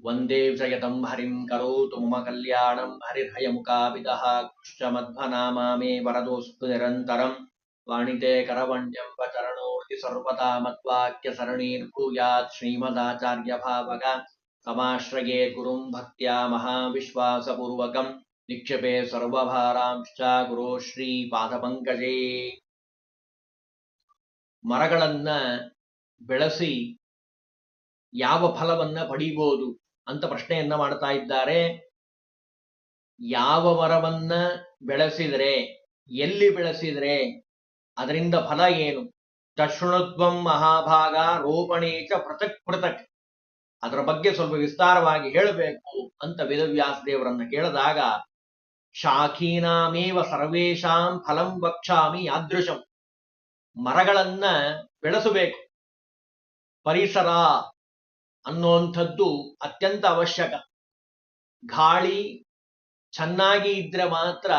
वन्दे विजयतम् हरिम् करोतु मम कल्याणम् हरिर्हयमुकाविदः कृश्च मध्वनामा मे वरदोऽस्तु निरन्तरम् वाणिते करवण्यम् वचरणोऽर्ति सर्वदा मद्वाक्यसरणीर्भूयात् श्रीमदाचार्यभावग समाश्रये गुरुम् भक्त्या महाविश्वासपूर्वकम् निक्षेपे ಸರ್ವಭಾರಾಂಶ್ಚ ಗುರು ಶ್ರೀ ಪಾದಪಂಕಜೇ ಮರಗಳನ್ನ ಬೆಳೆಸಿ ಯಾವ ಫಲವನ್ನ ಪಡೀಬಹುದು ಅಂತ ಪ್ರಶ್ನೆಯನ್ನ ಮಾಡ್ತಾ ಇದ್ದಾರೆ. ಯಾವ ಮರವನ್ನ ಬೆಳೆಸಿದರೆ, ಎಲ್ಲಿ ಬೆಳೆಸಿದರೆ, ಅದರಿಂದ ಫಲ ಏನು? ತಶೃಣತ್ವಂ ಮಹಾಭಾಗ ರೋಪಣೇಚ ಪೃಥಕ್ ಪೃಥಕ್. ಅದರ ಬಗ್ಗೆ ಸ್ವಲ್ಪ ವಿಸ್ತಾರವಾಗಿ ಹೇಳಬೇಕು ಅಂತ ವೇದವ್ಯಾಸ ದೇವರನ್ನ ಕೇಳಿದಾಗ, ಶಾಖೀನಾಮೇವ ಸರ್ವೇಶಾಂ ಫಲಂ ವಕ್ಷಾಮಿ ಯಾದೃಶಂ. ಮರಗಳನ್ನ ಬೆಳೆಸಬೇಕು. ಪರಿಸರ ಅನ್ನುವಂಥದ್ದು ಅತ್ಯಂತ ಅವಶ್ಯಕ. ಗಾಳಿ ಚೆನ್ನಾಗಿ ಇದ್ರೆ ಮಾತ್ರ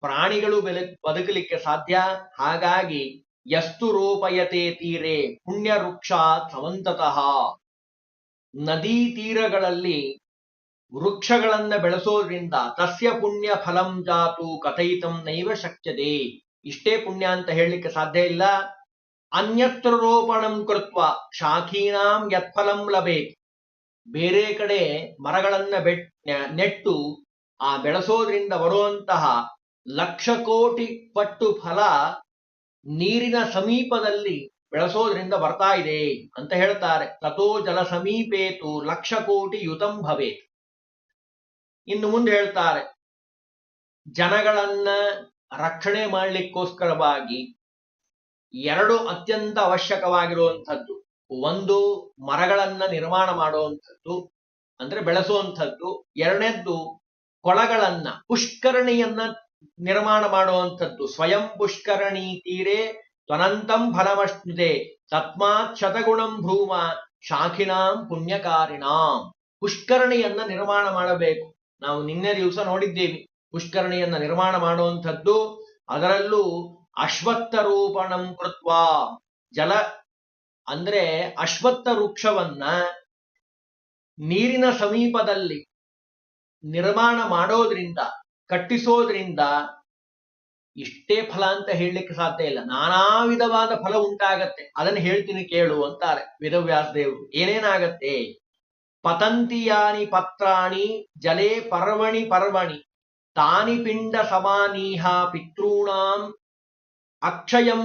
ಪ್ರಾಣಿಗಳು ಬದುಕಲಿಕ್ಕೆ ಸಾಧ್ಯ. ಹಾಗಾಗಿ ಎಷ್ಟು ರೂಪಯತೆ ತೀರೆ ಪುಣ್ಯ ವೃಕ್ಷ ಸವಂತತಃ ನದಿ ತೀರಗಳಲ್ಲಿ ವೃಕ್ಷಗಳನ್ನ ಬೆಳೆಸೋದ್ರಿಂದ ತಸ್ಯ ಪುಣ್ಯ ಫಲಂ ಜಾತು ಕಥಯಿತಂ ನೈವ ಶಕ್ಯತೆ. ಇಷ್ಟೇ ಪುಣ್ಯ ಅಂತ ಹೇಳಲಿಕ್ಕೆ ಸಾಧ್ಯ ಇಲ್ಲ. ಅನ್ಯತ್ರ ರೋಪಣಂ ಕೃತ್ವ ಶಾಖೀನಾಂ ಯತ್ಫಲಂ ಲಭೇತ್ ಬೇರೆ ಕಡೆ ಮರಗಳನ್ನ ಬೆಟ್ ನೆಟ್ಟು ಆ ಬೆಳೆಸೋದ್ರಿಂದ ಬರುವಂತಹ ಲಕ್ಷ ಕೋಟಿ ಪಟ್ಟು ಫಲ ನೀರಿನ ಸಮೀಪದಲ್ಲಿ ಬೆಳೆಸೋದ್ರಿಂದ ಬರ್ತಾ ಇದೆ ಅಂತ ಹೇಳ್ತಾರೆ. ತಥೋ ಜಲ ಸಮೀಪೇತು ಲಕ್ಷ ಕೋಟಿ ಯುತಂ ಭವೇತ್. ಇನ್ನು ಮುಂದೆ ಹೇಳ್ತಾರೆ, ಜನಗಳನ್ನ ರಕ್ಷಣೆ ಮಾಡಲಿಕ್ಕೋಸ್ಕರವಾಗಿ ಎರಡು ಅತ್ಯಂತ ಅವಶ್ಯಕವಾಗಿರುವಂಥದ್ದು. ಒಂದು ಮರಗಳನ್ನ ನಿರ್ಮಾಣ ಮಾಡುವಂಥದ್ದು, ಅಂದ್ರೆ ಬೆಳೆಸುವಂಥದ್ದು. ಎರಡನೇದ್ದು ಕೊಳಗಳನ್ನ, ಪುಷ್ಕರಣಿಯನ್ನ ನಿರ್ಮಾಣ ಮಾಡುವಂಥದ್ದು. ಸ್ವಯಂ ಪುಷ್ಕರಣಿ ತೀರೆ ತ್ವನಂತಂ ಫಲಮಶ್ನುತೆ ತತ್ಮಾತ್ ಶತಗುಣಂ ಭೂಮ ಶಾಖಿನಾಂ ಪುಣ್ಯಕಾರಿಣಾಂ. ಪುಷ್ಕರಣಿಯನ್ನ ನಿರ್ಮಾಣ ಮಾಡಬೇಕು. ನಾವು ನಿನ್ನೆ ದಿವಸ ನೋಡಿದ್ದೇವೆ. ಪುಷ್ಕರಣಿಯನ್ನ ನಿರ್ಮಾಣ ಮಾಡುವಂಥದ್ದು. ಅದರಲ್ಲೂ ಅಶ್ವತ್ಥ ರೂಪಣಂ ಕೃತ್ವ. ಜಲ ಅಂದ್ರೆ ಅಶ್ವತ್ಥ ವೃಕ್ಷವನ್ನ ನೀರಿನ ಸಮೀಪದಲ್ಲಿ ನಿರ್ಮಾಣ ಮಾಡೋದ್ರಿಂದ, ಕಟ್ಟಿಸೋದ್ರಿಂದ ಇಷ್ಟೇ ಫಲ ಅಂತ ಹೇಳಲಿಕ್ಕೆ ಸಾಧ್ಯ ಇಲ್ಲ. ನಾನಾ ವಿಧವಾದ ಫಲ ಉಂಟಾಗತ್ತೆ. ಅದನ್ನು ಹೇಳ್ತೀನಿ ಕೇಳು ಅಂತಾರೆ ವೇದವ್ಯಾಸ ದೇವರು ಏನೇನಾಗತ್ತೆ? ಪತಂತಿಯಾನಿ ಪತ್ರಾಣಿ, ಜಲೇ ಪರ್ವಣಿ ಪರ್ವಣಿ, ತಾನಿ ಪಿಂಡ ಸಮಾನೀಹ ಪಿತೃಣಾಂ ಅಕ್ಷಯಂ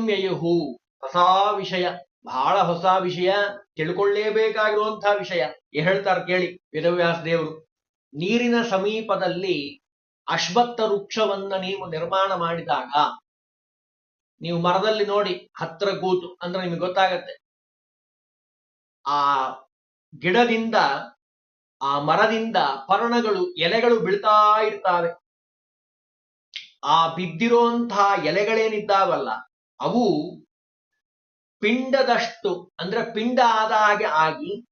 ಹೊಸ ವಿಷಯ. ಬಹಳ ಹೊಸ ವಿಷಯ. ತಿಳ್ಕೊಳ್ಳೇಬೇಕಾಗಿರುವಂತಹ ವಿಷಯ. ಹೇಳ್ತಾರೆ ಕೇಳಿ ವೇದವ್ಯಾಸ ದೇವರು. ನೀರಿನ ಸಮೀಪದಲ್ಲಿ ಅಶ್ವತ್ಥ ವೃಕ್ಷವನ್ನ ನೀವು ನಿರ್ಮಾಣ ಮಾಡಿದಾಗ, ನೀವು ಮರದಲ್ಲಿ ನೋಡಿ ಹತ್ರ ಕೂತು ಅಂದ್ರೆ ನಿಮಗೆ ಗೊತ್ತಾಗತ್ತೆ. ಆ ಗಿಡದಿಂದ, ಆ ಮರದಿಂದ ಪರ್ಣಗಳು, ಎಲೆಗಳು ಬೀಳ್ತಾ ಇರ್ತಾವೆ. ಆ ಬಿದ್ದಿರುವಂತಹ ಎಲೆಗಳೇನಿದ್ದಾವಲ್ಲ, ಅವು ಪಿಂಡದಷ್ಟು, ಅಂದ್ರೆ ಪಿಂಡ ಆದ ಹಾಗೆ ಆಗಿ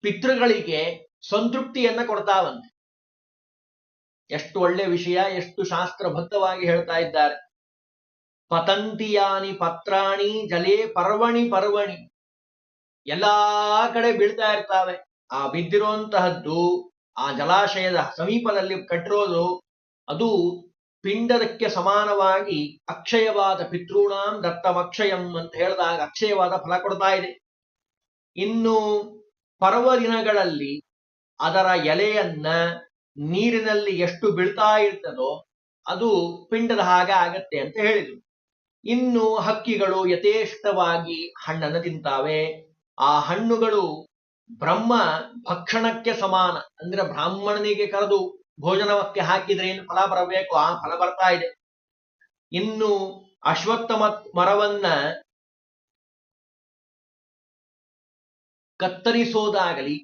ಪಿತೃಗಳಿಗೆ ಸಂತೃಪ್ತಿಯನ್ನ ಕೊಡ್ತಾವಂತೆ. ಎಷ್ಟು ಒಳ್ಳೆ ವಿಷಯ, ಎಷ್ಟು ಶಾಸ್ತ್ರಬದ್ಧವಾಗಿ ಹೇಳ್ತಾ ಇದ್ದಾರೆ. ಪತಂತಿಯಾನಿ ಪತ್ರಾಣಿ ಜಲೇ ಪರ್ವಣಿ ಪರ್ವಣಿ. ಎಲ್ಲಾ ಕಡೆ ಬೀಳ್ತಾ ಇರ್ತಾವೆ. ಆ ಬಿದ್ದಿರುವಂತಹದ್ದು ಆ ಜಲಾಶಯದ ಸಮೀಪದಲ್ಲಿ ಕಟ್ಟಿರೋದು, ಅದು ಪಿಂಡದಕ್ಕೆ ಸಮಾನವಾಗಿ ಅಕ್ಷಯವಾದ ಪಿತೃಣಾಂ ದತ್ತಮಕ್ಷಯಂ ಅಂತ ಹೇಳಿದಾಗ ಅಕ್ಷಯವಾದ ಫಲ ಕೊಡ್ತಾ ಇದೆ. ಇನ್ನು ಪರ್ವ ದಿನಗಳಲ್ಲಿ ಅದರ ಎಲೆಯನ್ನ ನೀರಿನಲ್ಲಿ ಎಷ್ಟು ಬೀಳ್ತಾ ಇರ್ತದೋ ಅದು ಪಿಂಡದ ಹಾಗೆ ಆಗತ್ತೆ ಅಂತ ಹೇಳಿದ್ರು. ಇನ್ನು ಹಕ್ಕಿಗಳು ಯಥೇಷ್ಟವಾಗಿ ಹಣ್ಣನ್ನು ತಿಂತಾವೆ. ಆ ಹಣ್ಣುಗಳು ಬ್ರಹ್ಮ ಭಕ್ಷಣಕ್ಕೆ ಸಮಾನ. ಅಂದ್ರೆ ಬ್ರಾಹ್ಮಣನಿಗೆ ಕರೆದು ಭೋಜನಕ್ಕೆ ಹಾಕಿದ್ರೆ ಏನು ಫಲ ಬರಬೇಕು, ಆ ಫಲ ಬರ್ತಾ ಇದೆ. ಇನ್ನು ಅಶ್ವತ್ಥ ಮರವನ್ನ ಕತ್ತರಿಸೋದಾಗಲಿ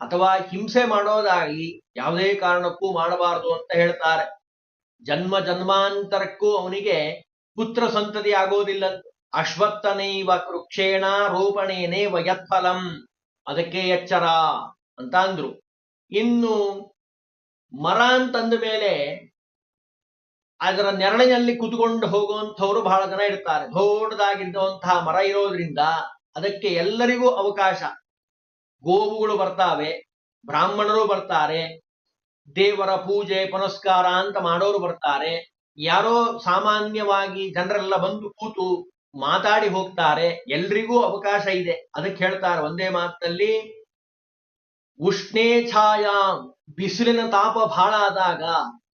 ಅಥವಾ ಹಿಂಸೆ ಮಾಡೋದಾಗಲಿ ಯಾವುದೇ ಕಾರಣಕ್ಕೂ ಮಾಡಬಾರದು ಅಂತ ಹೇಳ್ತಾರೆ. ಜನ್ಮ ಜನ್ಮಾಂತರಕ್ಕೂ ಅವನಿಗೆ ಪುತ್ರ ಸಂತತಿ ಆಗೋದಿಲ್ಲ. ಅಶ್ವತ್ಥನೈವ ವೃಕ್ಷೇಣ ರೋಪಣೇನೇ ವಯತ್ಫಲಂ ಅದಕ್ಕೆ ಎಚ್ಚರ ಅಂತ ಅಂದ್ರು. ಇನ್ನು ಮರ ಅಂತಂದ ಮೇಲೆ ಅದರ ನೆರಳಿನಲ್ಲಿ ಕುತ್ಕೊಂಡು ಹೋಗುವಂಥವ್ರು ಬಹಳ ಜನ ಇರ್ತಾರೆ. ದೊಡ್ಡದಾಗಿದ್ದಂತಹ ಮರ ಇರೋದ್ರಿಂದ ಅದಕ್ಕೆ ಎಲ್ಲರಿಗೂ ಅವಕಾಶ. ಗೋವುಗಳು ಬರ್ತಾವೆ, ಬ್ರಾಹ್ಮಣರು ಬರ್ತಾರೆ, ದೇವರ ಪೂಜೆ, ಪುನಸ್ಕಾರ ಅಂತ ಮಾಡೋರು ಬರ್ತಾರೆ. ಯಾರೋ ಸಾಮಾನ್ಯವಾಗಿ ಜನರೆಲ್ಲ ಬಂದು ಕೂತು ಮಾತಾಡಿ ಹೋಗ್ತಾರೆ. ಎಲ್ರಿಗೂ ಅವಕಾಶ ಇದೆ. ಅದಕ್ಕೆ ಹೇಳ್ತಾರೆ, ಒಂದೇ ಮಾತಿನಲ್ಲಿ ಉಷ್ಣೇ ಛಾಯಾ, ಬಿಸಿಲಿನ ತಾಪ ಬಹಳ ಆದಾಗ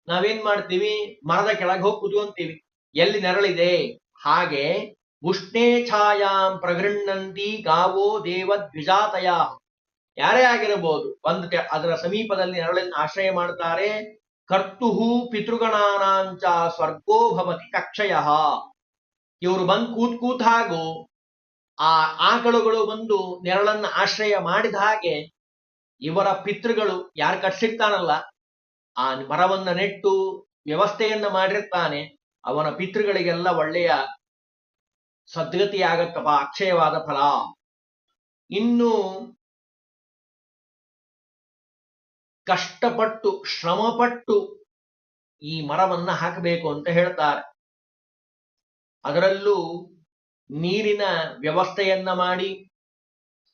ನಾವೇನ್ ಮಾಡ್ತೀವಿ? ಮರದ ಕೆಳಗೆ ಹೋಗಿ ಕುತ್ಕೊಂತೀವಿ ಎಲ್ಲಿ ನೆರಳಿದೆ? ಹಾಗೆ ಉಷ್ಣೇ ಛಾಯಾಂ ಪ್ರಗೃಣ್ಣಂತಿ ಗಾವೋ ದೇವ ದ್ವಿಜಾತಯ. ಯಾರೇ ಆಗಿರಬಹುದು ಒಂದು ಅದರ ಸಮೀಪದಲ್ಲಿ ನೆರಳನ್ನು ಆಶ್ರಯ ಮಾಡ್ತಾರೆ ಕರ್ತುಹು ಪಿತೃಗಣಾನಾಂಚ ಸ್ವರ್ಗೋ ಭವತಿ ಕಕ್ಷಯ. ಇವರು ಬಂದು ಕೂತ್ ಕೂತ್ ಹಾಗೂ ಆ ಆಕಳುಗಳು ಬಂದು ನೆರಳನ್ನ ಆಶ್ರಯ ಮಾಡಿದ ಹಾಗೆ ಇವರ ಪಿತೃಗಳು ಯಾರು ಕಟ್ಸಿರ್ತಾನಲ್ಲ ಆ ಮರವನ್ನ ನೆಟ್ಟು ವ್ಯವಸ್ಥೆಯನ್ನ ಮಾಡಿರ್ತಾನೆ, ಅವನ ಪಿತೃಗಳಿಗೆಲ್ಲ ಒಳ್ಳೆಯ ಸದ್ಗತಿ ಆಗತ್ತಪ್ಪ ಅಕ್ಷಯವಾದ ಫಲ. ಇನ್ನು ಕಷ್ಟಪಟ್ಟು, ಶ್ರಮಪಟ್ಟು ಈ ಮರವನ್ನ ಹಾಕಬೇಕು ಅಂತ ಹೇಳ್ತಾರೆ. ಅದರಲ್ಲೂ ನೀರಿನ ವ್ಯವಸ್ಥೆಯನ್ನ ಮಾಡಿ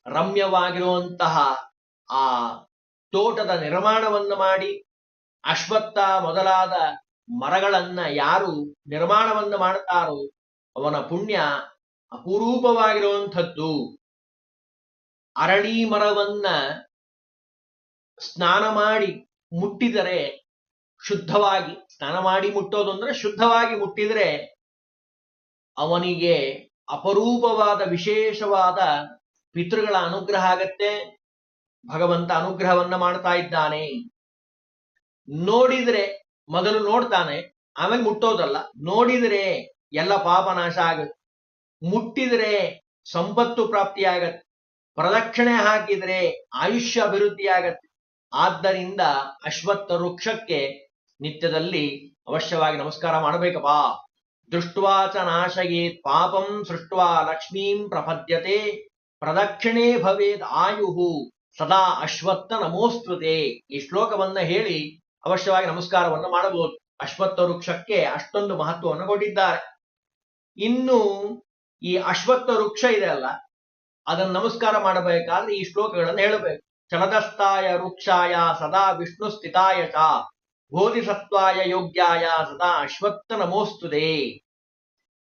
ರಮ್ಯವಾಗಿರುವಂತಹ ಆ ತೋಟದ ನಿರ್ಮಾಣವನ್ನ ಮಾಡಿ, ಅಶ್ವತ್ಥ ಮೊದಲಾದ ಮರಗಳನ್ನ ಯಾರು ನಿರ್ಮಾಣವನ್ನ ಮಾಡ್ತಾರೋ ಅವನ ಪುಣ್ಯ ಅಪರೂಪವಾಗಿರುವಂಥದ್ದು. ಅರಣಿ ಮರವನ್ನ ಸ್ನಾನ ಮಾಡಿ ಮುಟ್ಟಿದರೆ ಶುದ್ಧವಾಗಿ, ಸ್ನಾನ ಮಾಡಿ ಮುಟ್ಟೋದು ಅಂದ್ರೆ ಶುದ್ಧವಾಗಿ ಮುಟ್ಟಿದರೆ ಅವನಿಗೆ ಅಪರೂಪವಾದ ವಿಶೇಷವಾದ ಪಿತೃಗಳ ಅನುಗ್ರಹ ಆಗತ್ತೆ. ಭಗವಂತ ಅನುಗ್ರಹವನ್ನ ಮಾಡ್ತಾ ಇದ್ದಾನೆ. ನೋಡಿದರೆ ಮೊದಲು ನೋಡ್ತಾನೆ, ಆಮೇಲೆ ಮುಟ್ಟೋದಲ್ಲ ನೋಡಿದರೆ ಎಲ್ಲ ಪಾಪ ನಾಶ ಆಗತ್ತೆ. ಮುಟ್ಟಿದರೆ ಸಂಪತ್ತು ಪ್ರಾಪ್ತಿಯಾಗತ್ತೆ ಪ್ರದಕ್ಷಿಣೆ ಹಾಕಿದರೆ ಆಯುಷ್ಯ ಅಭಿವೃದ್ಧಿ ಆಗತ್ತೆ. ಆದ್ದರಿಂದ ಅಶ್ವತ್ಥ ವೃಕ್ಷಕ್ಕೆ ನಿತ್ಯದಲ್ಲಿ ಅವಶ್ಯವಾಗಿ ನಮಸ್ಕಾರ ಮಾಡಬೇಕಪ್ಪ. ದೃಷ್ಟ್ವಾ ಚ ನಾಶಯೇತ್ ಪಾಪಂ ಸೃಷ್ಟ್ವಾ ಲಕ್ಷ್ಮೀಂ ಪ್ರಪದ್ಯತೆ. ಪ್ರದಕ್ಷಿಣೆ ಭವೇದ್ ಆಯುಹು ಸದಾ ಅಶ್ವತ್ಥ ನಮೋಸ್ತುತೆ. ಈ ಶ್ಲೋಕವನ್ನ ಹೇಳಿ ಅವಶ್ಯವಾಗಿ ನಮಸ್ಕಾರವನ್ನು ಮಾಡಬಹುದು. ಅಶ್ವತ್ಥ ವೃಕ್ಷಕ್ಕೆ ಅಷ್ಟೊಂದು ಮಹತ್ವವನ್ನು ಕೊಟ್ಟಿದ್ದಾರೆ. ಇನ್ನು ಈ ಅಶ್ವತ್ಥ ವೃಕ್ಷ ಇದೆ ಅಲ್ಲ, ಅದನ್ನು ನಮಸ್ಕಾರ ಮಾಡಬೇಕಾದ್ರೆ ಈ ಶ್ಲೋಕಗಳನ್ನು ಹೇಳಬೇಕು. ಚಲದಸ್ತಾಯ ವೃಕ್ಷಾಯ ಸದಾ ವಿಷ್ಣು ಸ್ಥಿತಾಯ ಚ, ಬೋಧಿಸತ್ವಾಯ ಯೋಗ್ಯಾಯ ಸದಾ ಅಶ್ವತ್ಥ ನಮೋಸ್ತುದೆ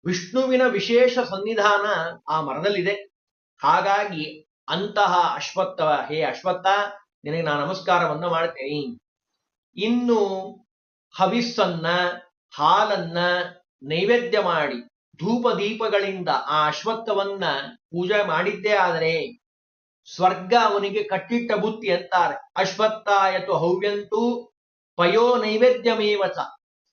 ವಿಷ್ಣುವಿನ ವಿಶೇಷ ಸನ್ನಿಧಾನ ಆ ಮರದಲ್ಲಿದೆ. ಹಾಗಾಗಿ ಅಂತಹ ಅಶ್ವತ್ಥ, ಹೇ ಅಶ್ವತ್ಥ, ನಿನಗೆ ನಾನು ನಮಸ್ಕಾರವನ್ನು ಮಾಡ್ತೇನೆ. ಇನ್ನು ಹವಿಸ್ಸನ್ನ, ಹಾಲನ್ನ ನೈವೇದ್ಯ ಮಾಡಿ ಧೂಪ ದೀಪಗಳಿಂದ ಆ ಅಶ್ವತ್ಥವನ್ನ ಪೂಜೆ ಮಾಡಿದ್ದೇ ಆದರೆ, ಸ್ವರ್ಗ ಅವನಿಗೆ ಕಟ್ಟಿಟ್ಟ ಬುತ್ತಿ ಅಂತಾರೆ. ಅಶ್ವತ್ಥಾಯತು ಹವ್ಯಂತೂ ಪಯೋ ನೈವೇದ್ಯಮೇವಚ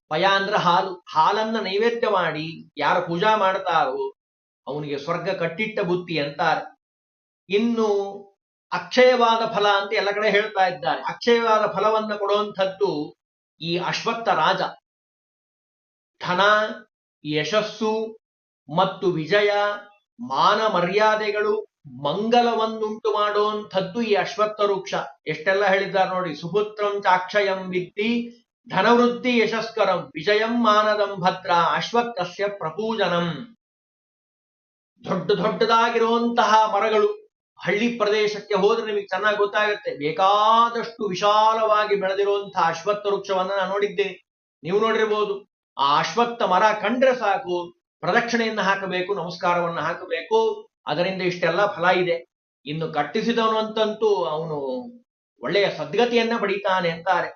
ಪಯ ಅಂದ್ರೆ ಹಾಲು. ಹಾಲನ್ನ ನೈವೇದ್ಯ ಮಾಡಿ ಯಾರು ಪೂಜಾ ಮಾಡ್ತಾರೋ, ಅವನಿಗೆ ಸ್ವರ್ಗ ಕಟ್ಟಿಟ್ಟ ಬುತ್ತಿ ಅಂತಾರೆ. ಇನ್ನು ಅಕ್ಷಯವಾದ ಫಲ ಅಂತ ಎಲ್ಲ ಕಡೆ ಹೇಳ್ತಾ ಇದ್ದಾರೆ. ಅಕ್ಷಯವಾದ ಫಲವನ್ನ ಕೊಡುವಂಥದ್ದು ಈ ಅಶ್ವತ್ಥ ರಾಜ. ಧನ, ಯಶಸ್ಸು ಮತ್ತು ವಿಜಯ, ಮಾನ ಮರ್ಯಾದೆಗಳು ಮಂಗಲವನ್ನುಂಟು ಮಾಡುವಂಥದ್ದು ಈ ಅಶ್ವತ್ಥ ವೃಕ್ಷ. ಎಷ್ಟೆಲ್ಲ ಹೇಳಿದ್ದಾರೆ ನೋಡಿ. ಸುಪುತ್ರಂ ಚಾಕ್ಷಯಂ ವಿತ್ತಿ ಧನವೃತ್ತಿ ಯಶಸ್ಕರಂ ವಿಜಯಂ ಮಾನದಂ ಭದ್ರ ಅಶ್ವತ್ಥಸ್ಯ ಪ್ರಪೂಜನಂ. ದೊಡ್ಡ ದೊಡ್ಡದಾಗಿರುವಂತಹ ಮರಗಳು. ಹಳ್ಳಿ ಪ್ರದೇಶಕ್ಕೆ ಹೋದ್ರೆ ನಿಮಗೆ ಚೆನ್ನಾಗಿ ಗೊತ್ತಾಗುತ್ತೆ. ಬೇಕಾದಷ್ಟು ವಿಶಾಲವಾಗಿ ಬೆಳೆದಿರುವಂತಹ ಅಶ್ವತ್ಥ ವೃಕ್ಷವನ್ನ ನಾನು ನೋಡಿದ್ದೇನೆ. ನೀವು ನೋಡಿರ್ಬೋದು. ಆ ಅಶ್ವತ್ಥ ಮರ ಕಂಡ್ರೆ ಸಾಕು, ಪ್ರದಕ್ಷಿಣೆಯನ್ನ ಹಾಕಬೇಕು, ನಮಸ್ಕಾರವನ್ನ ಹಾಕಬೇಕು, ಅದರಿಂದ ಇಷ್ಟೆಲ್ಲ ಫಲ ಇದೆ. ಇನ್ನು ಕಟ್ಟಿಸಿದವನು ಅಂತಂತೂ ಅವನು ಒಳ್ಳೆಯ ಸದ್ಗತಿಯನ್ನ ಪಡಿತಾನೆ ಅಂತಾರೆ.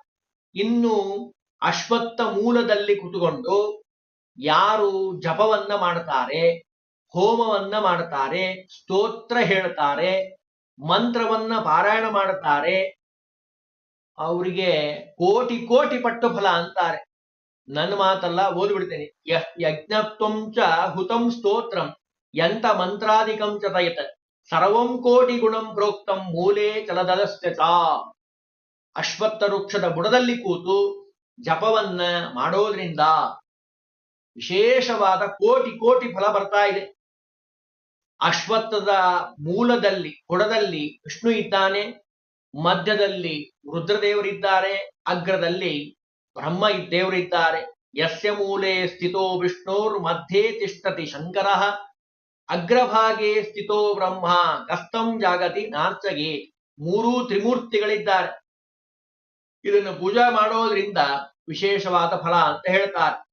ಇನ್ನು ಅಶ್ವತ್ಥ ಮೂಲದಲ್ಲಿ ಕುತುಕೊಂಡು ಯಾರು ಜಪವನ್ನ ಮಾಡ್ತಾರೆ ಹೋಮವನ್ನ ಮಾಡ್ತಾರೆ ಸ್ತೋತ್ರ ಹೇಳ್ತಾರೆ, ಮಂತ್ರವನ್ನ ಪಾರಾಯಣ ಮಾಡುತ್ತಾರೆ. ಅವರಿಗೆ ಕೋಟಿ ಕೋಟಿ ಪಟ್ಟು ಫಲ ಅಂತಾರೆ. ನನ್ನ ಮಾತಲ್ಲ ಓದ್ಬಿಡ್ತೇನೆ. ಯಜ್ಞತ್ವಂ ಚ ಹುತಂ ಸ್ತೋತ್ರಂ. ಎಂತ ಮಂತ್ರಾಧಿಕಂ ಚ ತಯತ. ಸರ್ವಂ ಕೋಟಿ ಗುಣಂ ಪ್ರೋಕ್ತಂ ಮೂಲೆ ಚಲದಲಸ್ಯ ಚ. ಅಶ್ವತ್ಥ ವೃಕ್ಷದ ಬುಡದಲ್ಲಿ ಕೂತು ಜಪವನ್ನ ಮಾಡೋದ್ರಿಂದ ವಿಶೇಷವಾದ ಕೋಟಿ ಕೋಟಿ ಫಲ ಬರ್ತಾ ಇದೆ. ಅಶ್ವತ್ಥದ ಮೂಲದಲ್ಲಿ, ಕೊಡದಲ್ಲಿ ವಿಷ್ಣು ಇದ್ದಾನೆ, ಮಧ್ಯದಲ್ಲಿ ರುದ್ರದೇವರಿದ್ದಾರೆ, ಅಗ್ರದಲ್ಲಿ ಬ್ರಹ್ಮ ದೇವರಿದ್ದಾರೆ. ಯಸ್ಯ ಮೂಲೆ ಸ್ಥಿತೋ ವಿಷ್ಣುರ್ ಮಧ್ಯೆ ತಿಷ್ಟತಿ ಶಂಕರ. ಅಗ್ರಭಾಗೆ ಸ್ಥಿತೋ ಬ್ರಹ್ಮ ಕಸ್ತಂ ಜಾಗತಿ ನಾರ್ಚಗೆ. ಮೂರೂ ತ್ರಿಮೂರ್ತಿಗಳಿದ್ದಾರೆ. ಇದನ್ನು ಪೂಜಾ ಮಾಡೋದ್ರಿಂದ ವಿಶೇಷವಾದ ಫಲ ಅಂತ ಹೇಳ್ತಾರೆ.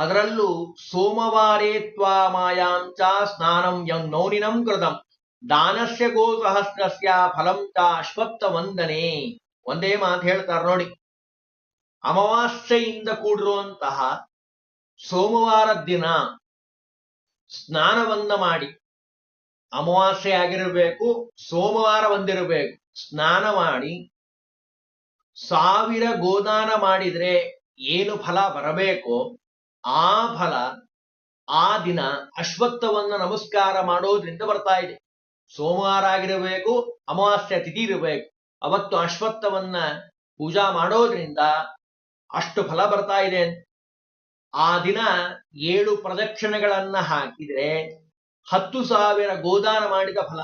ಅದರಲ್ಲೂ ಸೋಮವಾರೇ ತ್ವಾ ಮಾಯಾಂಚ ಸ್ನಾನಂ ಯಂ ನೌನಿನಂ ಕೃತಂ. ದಾನಸ್ಯ ಗೋ ಸಹಸ್ರಸ್ಯ ಫಲಂ ಚ ಅಶ್ವತ್ಥ ವಂದನೆ ಒಂದೇ ಮಾತು ಹೇಳ್ತಾರೆ ನೋಡಿ. ಅಮಾವಾಸ್ಯೆಯಿಂದ ಕೂಡಿರುವಂತಹ ಸೋಮವಾರ ದಿನ ಸ್ನಾನವನ್ನ ಮಾಡಿ. ಅಮಾವಾಸ್ಯೆ ಆಗಿರಬೇಕು, ಸೋಮವಾರ ಒಂದಿರಬೇಕು. ಸ್ನಾನ ಮಾಡಿ, ಸಾವಿರ ಗೋದಾನ ಮಾಡಿದ್ರೆ ಏನು ಫಲ ಬರಬೇಕೋ ಆ ಫಲ ಆ ದಿನ ಅಶ್ವತ್ಥವನ್ನ ನಮಸ್ಕಾರ ಮಾಡೋದ್ರಿಂದ ಬರ್ತಾ ಇದೆ. ಸೋಮವಾರ ಆಗಿರಬೇಕು, ಅಮಾವಾಸ್ಯ ತಿಥಿ ಇರಬೇಕು. ಅವತ್ತು ಅಶ್ವತ್ಥವನ್ನ ಪೂಜಾ ಮಾಡೋದ್ರಿಂದ ಅಷ್ಟು ಫಲ ಬರ್ತಾ ಇದೆ ಆ ದಿನ ಏಳು ಪ್ರದಕ್ಷಿಣೆಗಳನ್ನ ಹಾಕಿದ್ರೆ ಹತ್ತು ಸಾವಿರ ಗೋದಾನ ಮಾಡಿದ ಫಲ.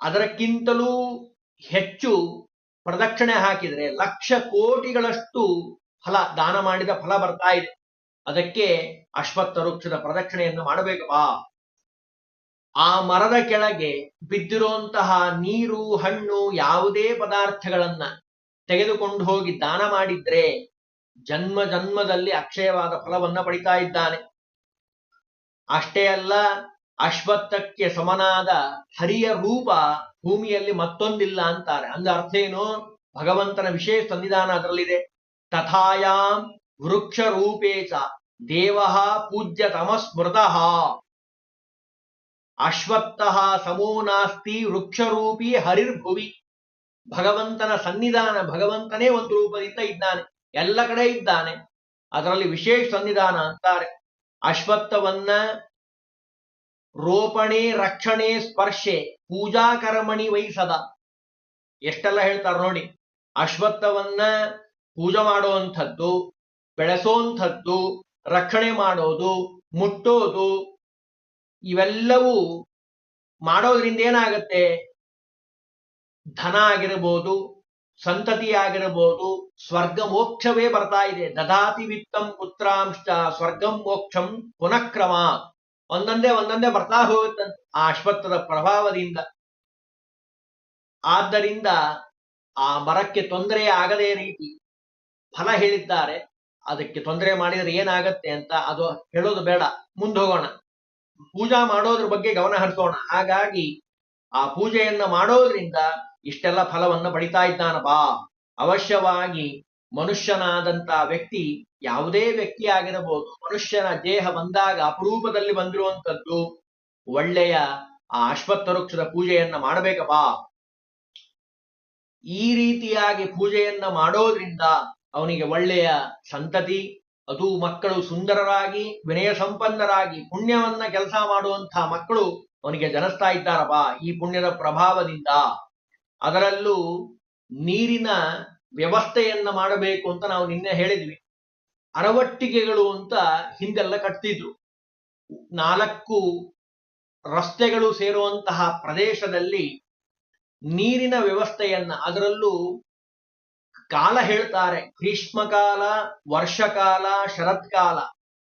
ಅದಕ್ಕಿಂತಲೂ ಹೆಚ್ಚು ಪ್ರದಕ್ಷಿಣೆ ಹಾಕಿದ್ರೆ ಲಕ್ಷ ಕೋಟಿಗಳಷ್ಟು ಫಲ, ದಾನ ಮಾಡಿದ ಫಲ ಬರ್ತಾ ಇದೆ. ಅದಕ್ಕೆ ಅಶ್ವತ್ಥ ವೃಕ್ಷದ ಪ್ರದಕ್ಷಿಣೆಯನ್ನು ಮಾಡಬೇಕಪ್ಪ ಆ ಮರದ ಕೆಳಗೆ ಬಿದ್ದಿರುವಂತಹ ನೀರು, ಹಣ್ಣು, ಯಾವುದೇ ಪದಾರ್ಥಗಳನ್ನ ತೆಗೆದುಕೊಂಡು ಹೋಗಿ ದಾನ ಮಾಡಿದ್ರೆ ಜನ್ಮ ಜನ್ಮದಲ್ಲಿ ಅಕ್ಷಯವಾದ ಫಲವನ್ನ ಪಡಿತಾ ಇದ್ದಾನೆ. ಅಷ್ಟೇ ಅಲ್ಲ, ಅಶ್ವತ್ಥಕ್ಕೆ ಸಮನಾದ ಹರಿಯ ರೂಪ ಭೂಮಿಯಲ್ಲಿ ಮತ್ತೊಂದಿಲ್ಲ ಅಂತಾರೆ. ಅಂದ ಅರ್ಥ ಏನು? ಭಗವಂತನ ವಿಶೇಷ ಸನ್ನಿಧಾನ ಅದರಲ್ಲಿದೆ. ತಥಾಯಾಂ ವೃಕ್ಷ ರೂಪೇಚ ಚ ದೇವ ಪೂಜ್ಯ ತಮಸ್ಮೃತಃ ಅಶ್ವತ್ಥ ಸಮೋ ನಾಸ್ತಿ ವೃಕ್ಷರೂಪಿ ಹರಿರ್ಭುವಿ. ಭಗವಂತನ ಸನ್ನಿಧಾನ, ಭಗವಂತನೇ ಒಂದು ರೂಪದಿಂದ ಇದ್ದಾನೆ, ಎಲ್ಲ ಕಡೆ ಇದ್ದಾನೆ, ಅದರಲ್ಲಿ ವಿಶೇಷ ಸನ್ನಿಧಾನ ಅಂತಾರೆ. ಅಶ್ವತ್ಥವನ್ನ ರೋಪಣೆ, ರಕ್ಷಣೆ, ಸ್ಪರ್ಶೆ, ಪೂಜಾ ಕರ್ಮಣಿ ವಹಿಸದ. ಎಷ್ಟೆಲ್ಲ ಹೇಳ್ತಾರೆ ನೋಡಿ, ಅಶ್ವತ್ಥವನ್ನ ಪೂಜೆ ಮಾಡುವಂಥದ್ದು ಬೆಳೆಸೋಂಥದ್ದು, ರಕ್ಷಣೆ ಮಾಡೋದು, ಮುಟ್ಟೋದು, ಇವೆಲ್ಲವೂ ಮಾಡೋದ್ರಿಂದ ಏನಾಗತ್ತೆ? ಧನ ಆಗಿರಬಹುದು ಸಂತತಿ ಆಗಿರಬಹುದು ಸ್ವರ್ಗ ಮೋಕ್ಷವೇ ಬರ್ತಾ ಇದೆ. ದದಾತಿ ವಿತ್ತಂ ಪುತ್ರಾಂಶ ಸ್ವರ್ಗಂ ಮೋಕ್ಷಂ ಪುನಃಕ್ರಮ. ಒಂದೊಂದೇ ಒಂದೊಂದೇ ಬರ್ತಾ ಹೋಗುತ್ತಂತೆ ಆ ಅಶ್ವತ್ಥದ ಪ್ರಭಾವದಿಂದ. ಆದ್ದರಿಂದ ಆ ಮರಕ್ಕೆ ತೊಂದರೆ ಆಗದೇ ರೀತಿ ಫಲ ಹೇಳಿದ್ದಾರೆ. ಅದಕ್ಕೆ ತೊಂದರೆ ಮಾಡಿದ್ರೆ ಏನಾಗತ್ತೆ ಅಂತ ಅದು ಹೇಳೋದು ಬೇಡ. ಮುಂದೆ ಹೋಗೋಣ. ಪೂಜಾ ಮಾಡೋದ್ರ ಬಗ್ಗೆ ಗಮನ ಹರಿಸೋಣ. ಹಾಗಾಗಿ ಆ ಪೂಜೆಯನ್ನ ಮಾಡೋದ್ರಿಂದ ಇಷ್ಟೆಲ್ಲ ಫಲವನ್ನ ಪಡಿತಾ ಇದ್ದಾನಪ್ಪ. ಅವಶ್ಯವಾಗಿ ಮನುಷ್ಯನಾದಂತ ವ್ಯಕ್ತಿ ಯಾವುದೇ ವ್ಯಕ್ತಿ ಆಗಿರಬಹುದು. ಮನುಷ್ಯನ ದೇಹ ಬಂದಾಗ ಅಪರೂಪದಲ್ಲಿ ಬಂದಿರುವಂತದ್ದು ಒಳ್ಳೆಯ ಆ ಅಶ್ವತ್ಥ ವೃಕ್ಷದ ಪೂಜೆಯನ್ನ ಮಾಡಬೇಕಪ್ಪ. ಈ ರೀತಿಯಾಗಿ ಪೂಜೆಯನ್ನ ಮಾಡೋದ್ರಿಂದ ಅವನಿಗೆ ಒಳ್ಳೆಯ ಸಂತತಿ, ಅದು ಮಕ್ಕಳು ಸುಂದರರಾಗಿ, ವಿನಯ ಸಂಪನ್ನರಾಗಿ, ಪುಣ್ಯವನ್ನ ಕೆಲಸ ಮಾಡುವಂತಹ ಮಕ್ಕಳು ಅವನಿಗೆ ಜನಿಸ್ತಾ ಇದ್ದಾರಪ್ಪ. ಈ ಪುಣ್ಯದ ಪ್ರಭಾವದಿಂದ ಅದರಲ್ಲೂ ನೀರಿನ ವ್ಯವಸ್ಥೆಯನ್ನ ಮಾಡಬೇಕು ಅಂತ ನಾವು ನಿನ್ನೆ ಹೇಳಿದ್ವಿ. ಅರವಟ್ಟಿಗೆಗಳು ಅಂತ ಹಿಂದೆಲ್ಲ ಕಟ್ತಿದ್ರು. ನಾಲ್ಕು ರಸ್ತೆಗಳು ಸೇರುವಂತಹ ಪ್ರದೇಶದಲ್ಲಿ ನೀರಿನ ವ್ಯವಸ್ಥೆಯನ್ನ, ಅದರಲ್ಲೂ ಕಾಲ ಹೇಳ್ತಾರೆ. ಗ್ರೀಷ್ಮಕಾಲ, ವರ್ಷಕಾಲ, ಶರತ್ಕಾಲ.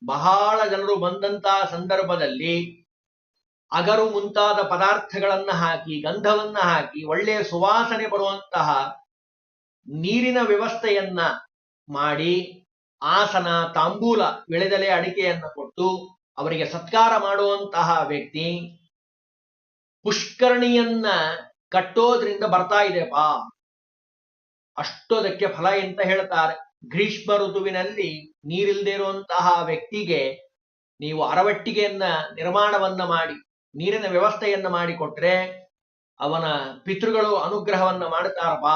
ಬಹಳ ಜನರು ಬಂದಂತಹ ಸಂದರ್ಭದಲ್ಲಿ ಅಗರು ಮುಂತಾದ ಪದಾರ್ಥಗಳನ್ನ ಹಾಕಿ, ಗಂಧವನ್ನ ಹಾಕಿ, ಒಳ್ಳೆಯ ಸುವಾಸನೆ ಬರುವಂತಹ ನೀರಿನ ವ್ಯವಸ್ಥೆಯನ್ನ ಮಾಡಿ ಆಸನ, ತಾಂಬೂಲ, ಬೆಳೆದಲೆ ಅಡಿಕೆಯನ್ನ ಕೊಟ್ಟು ಅವರಿಗೆ ಸತ್ಕಾರ ಮಾಡುವಂತಹ ವ್ಯಕ್ತಿ ಪುಷ್ಕರಣಿಯನ್ನ ಕಟ್ಟೋದ್ರಿಂದ ಬರ್ತಾ ಇದೆಪಾ ಅಷ್ಟೋದಕ್ಕೆ ಫಲ ಅಂತ ಹೇಳ್ತಾರೆ? ಗ್ರೀಷ್ಮ ಋತುವಿನಲ್ಲಿ ನೀರಿಲ್ದೇ ಇರುವಂತಹ ವ್ಯಕ್ತಿಗೆ ನೀವು ಅರವಟ್ಟಿಗೆಯನ್ನ ನಿರ್ಮಾಣವನ್ನ ಮಾಡಿ, ನೀರಿನ ವ್ಯವಸ್ಥೆಯನ್ನ ಮಾಡಿಕೊಟ್ರೆ ಅವನ ಪಿತೃಗಳು ಅನುಗ್ರಹವನ್ನ ಮಾಡುತ್ತಾರಪ್ಪ.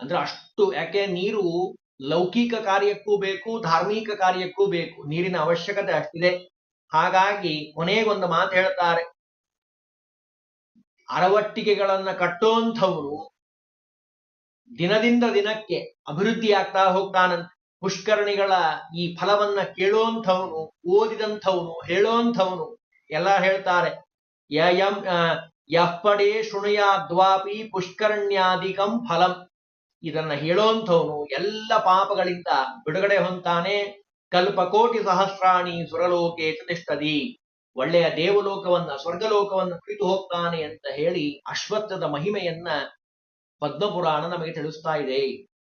ಅಂದ್ರೆ ಅಷ್ಟು, ಯಾಕೆ ನೀರು ಲೌಕಿಕ ಕಾರ್ಯಕ್ಕೂ ಬೇಕು, ಧಾರ್ಮಿಕ ಕಾರ್ಯಕ್ಕೂ ಬೇಕು, ನೀರಿನ ಅವಶ್ಯಕತೆ ಅಷ್ಟಿದೆ. ಹಾಗಾಗಿ ಕೊನೆಗೊಂದು ಮಾತು ಹೇಳ್ತಾರೆ, ಅರವಟ್ಟಿಗೆಗಳನ್ನ ಕಟ್ಟೋಂಥವನು ದಿನದಿಂದ ದಿನಕ್ಕೆ ಅಭಿವೃದ್ಧಿ ಆಗ್ತಾ ಹೋಗ್ತಾನಂತೆ ಪುಷ್ಕರಣಿಗಳ ಈ ಫಲವನ್ನ ಕೇಳೋಂಥವನು ಓದಿದಂಥವನು ಹೇಳೋಂಥವನು ಎಲ್ಲ ಹೇಳ್ತಾರೆ. ಯಂ ಆ, ಯಃ ಪಡೆ ಶೃಣುಯ ದ್ವಾಪಿ ಪುಷ್ಕರಣ್ಯಾಧಿಕಂ ಫಲಂ. ಇದನ್ನ ಹೇಳೋಂಥವನು ಎಲ್ಲ ಪಾಪಗಳಿಂದ ಬಿಡುಗಡೆ ಹೊಂತಾನೆ ಕಲ್ಪಕೋಟಿ ಸಹಸ್ರಾಣಿ ಸುರಲೋಕೆ ಚತಿಷ್ಠದಿ ಒಳ್ಳೆಯ ದೇವಲೋಕವನ್ನ ಸ್ವರ್ಗಲೋಕವನ್ನ ಕುರಿತು ಹೋಗ್ತಾನೆ ಅಂತ ಹೇಳಿ ಅಶ್ವತ್ಥದ ಮಹಿಮೆಯನ್ನ ಪದ್ಮಪುರಾಣ ನಮಗೆ ತಿಳಿಸ್ತಾ ಇದೆ.